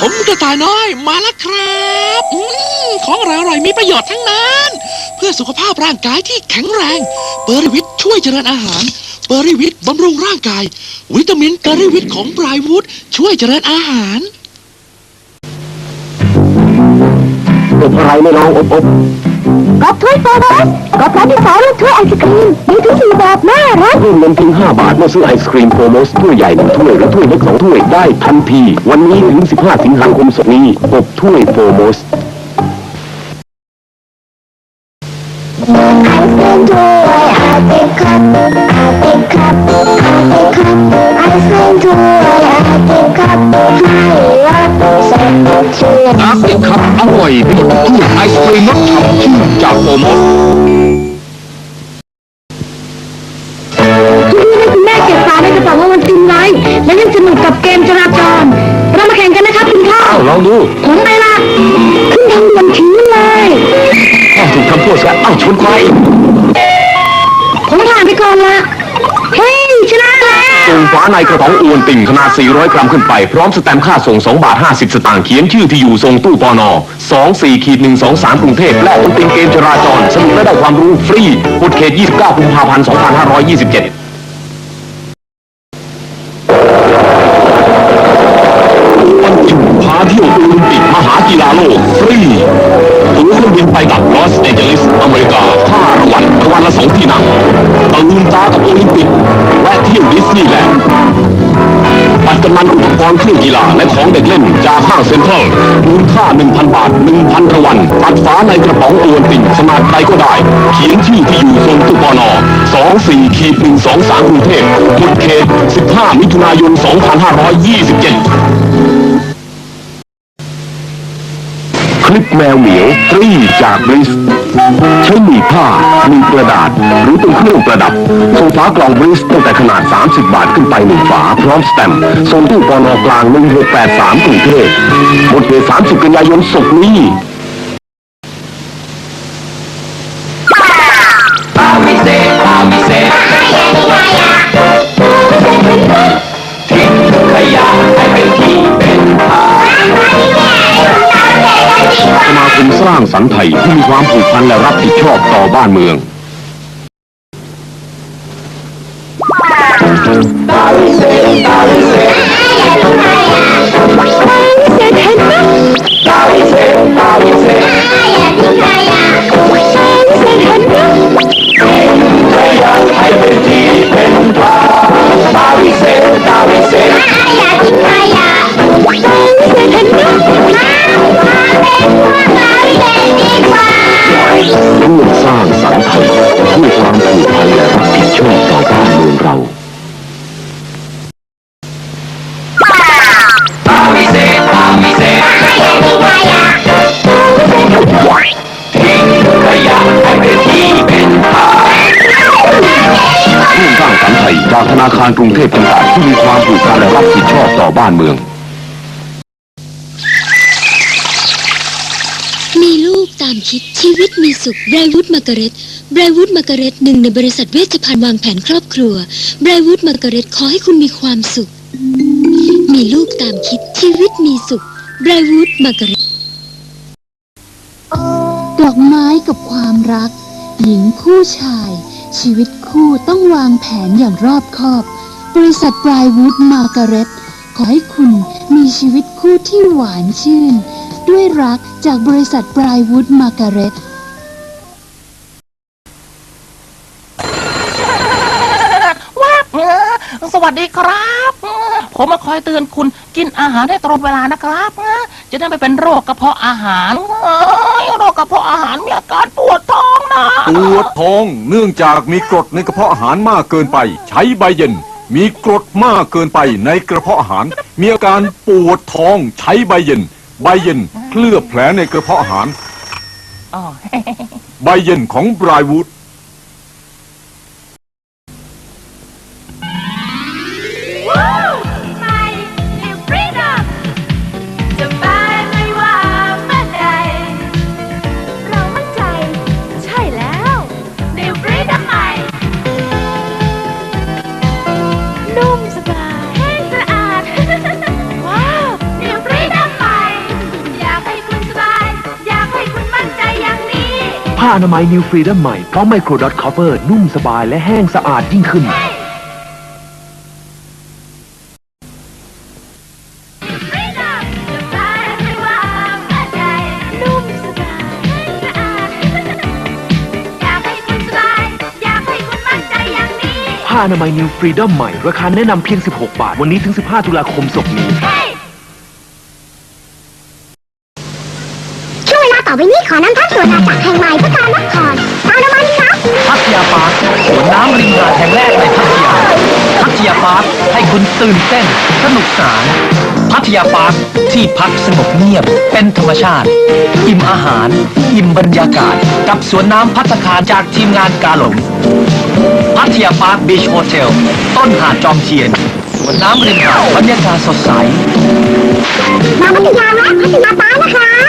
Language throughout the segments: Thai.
ผมกระต่ายน้อยมาแล้วครับอของอร่อยมีประโยชน์ทั้งนั้น เพื่อสุขภาพร่างกายที่แข็งแรงเปอร์ริวิตช่วยเจริญอาหารเปอร์ริวิตบำรุงร่างกาย วิตามินเปอร์ริวิตของปลายวูดช่วยเจริญอาหารอบอะไรไม่ลองอบอบ กอบถ้วยโฟกัสกอบร้านที่สองลูกถ้วยไอศครีมมีทุกสี่แบบน่ารักเพิ่มเงินเพียง5บาทเมื่อซื้อไอศครีมโฟโมสถ้วยใหญ่หนึ่งถ้วยหรือถ้วยเล็กสองถ้วยได้ทันที วันนี้ถึง 15 สิงหาคมศกนี้อบถ้วยโฟโมส ไอศครีมถ้วย อาติคัพอาติคัพอาติคัพไอศครีมถ้วยอาติคัพให้รับสดชื่นอาร์ติครับอร่อยไปหมดถ้วยไอศครีมรสฉ่ำชื่นจากโฟโมสาในกระถองอวนติ่งขนาด 400 กรัมขึ้นไป พร้อมสแตมป์ค่าส่ง 2 บาท 50 สตางค์เขียนชื่อที่อยู่ทรงตู้ปอนอ24ขีด123 กรุงเทพและอวนติงเกมจราจรสนุกและได้ความรู้ฟรีหมดเขต 29 กุมภาพันธ์ 2527 บัตรกำนันอุปกรณ์เครื่องกีฬาและของเด็กเล่นจากห้างเซ็นทรัลมูลค่า 1,000 บาท 1,000รางวัลตัดฝาในกระป๋องโอลิมปิกขนาดใดก็ได้ เขียนชื่อที่อยู่ทรงตู้ปอนอ24ขีด123กรุงเทพหมดเขต 15 มิถุนายน 2527 ลิปแมวเหมียวตรีจากบริส ใช้หนีผ้ามีกระดาษ หรือเป็นเครื่องประดับส่งฝากล่องบริสตั้งแต่ขนาด 30 บาทขึ้นไปหนึ่งฝา พร้อมสแตมป์ส่งตู้ปอนอกลาง1683กรุงเทพหมดเขต30 กันยายนศกร์นี้ สร้างสรรค์ไทยที่มีความผูกพันและรับผิดชอบต่อบ้านเมืองเนาคารกรุงเทพจำกัดที่มีความผูกพันและรับผิดชอบต่อบ้านเมือง มีลูกตามคิดชีวิตมีสุขไบรวูดมาการ์เร็ตไบรวูดมาการ์เร็ตหนึ่งในบริษัทเวชภัณฑ์วางแผนครอบครัวไบรวูดมาการ์เร็ตขอให้คุณมีความสุข มีลูกตามคิดชีวิตมีสุขไบรวูดมาการ์เร็ตดอกไม้กับความรัก หญิงคู่ชาย ชีวิตคู่ต้องวางแผนอย่างรอบคอบ บริษัทปลายวูดมาการ์เร็ตขอให้คุณมีชีวิตคู่ที่หวานชื่น ด้วยรักจากบริษัทปลายวูดมาการ์เร็ตว้าบเออสวัสดีครับ ผมมาคอยเตือนคุณกินอาหารให้ตรงเวลานะครับจะได้ไม่เป็นโรคกระเพาะอาหารเอ้ยโรคกระเพาะอาหารมีอาการปวดท้อง ปวดท้องเนื่องจากมีกรดในกระเพาะอาหารมากเกินไป ใช้ใบเย็น มีกรดมากเกินไปในกระเพาะอาหาร มีอาการปวดท้องใช้ใบเย็น ใบเย็นเคลือบแผลในกระเพาะอาหารอ๋อใบเย็นของบรายวูด ผ้าอนามัย New Freedom ใหม่พร้อมไมโครดอทคอปเ e อร์นุ่มสบายและแห้งสะอาดยิ่งขึ้นนุ่มสบายสะอายากให้คุณสบายอยากให้คุณมั่นใจอย่างนี้ผ้าอนามัย New Freedom ใหม่ ราคาแนะนำเพียง 16 บาท วันนี้ถึง 15 ตุลาคมศกนี้ ช่วงเวลาต่อไปนี้ ขอนำท่านส่วนราจากแห่งใหม่เพื่อการนครเอาละมันครับ พัทยาปาร์คสวนน้ำริมหาดแห่งแรกในพัทยา พัทยาปาร์คให้คุณตื่นเต้น สนุกสนาน พัทยาปาร์คที่พักสงบเงียบ เป็นธรรมชาติ อิ่มอาหาร อิ่มบรรยากาศ กับสวนน้ำพัฒคารจากทีมงานกาหลง พัทยาปาร์คบีชโฮเทล ต้นหาดจอมเทียน สวนน้ำริมหาดบรรยากาศสดใส มาพัทยาแล้วพัทยาป้านะคะ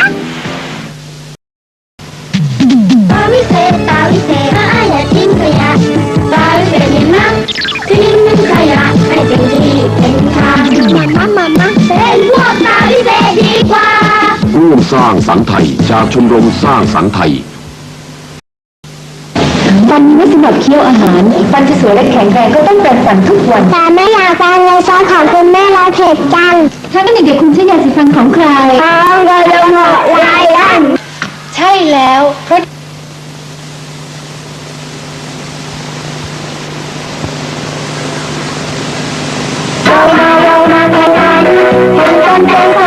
สร้างสรรค์ไทย จากชมรมสร้างสรรค์ไทยฟันไม่สำหรับเคี้ยวอาหาร ฟันจะสวยและแข็งแรงก็ต้องแปรงฟันทุกวัน แต่ไม่อยากฟังเลยซอสของคุณแม่เราเผ็ดจัง ถ้าเป็นเด็กๆคุณใช้ยาสีฟันของใครท้องก็ลงหกลายลั่นใช่แล้วเพราะเรามาเรามาแข่งกันแข่งกันเป็นคนวันนี้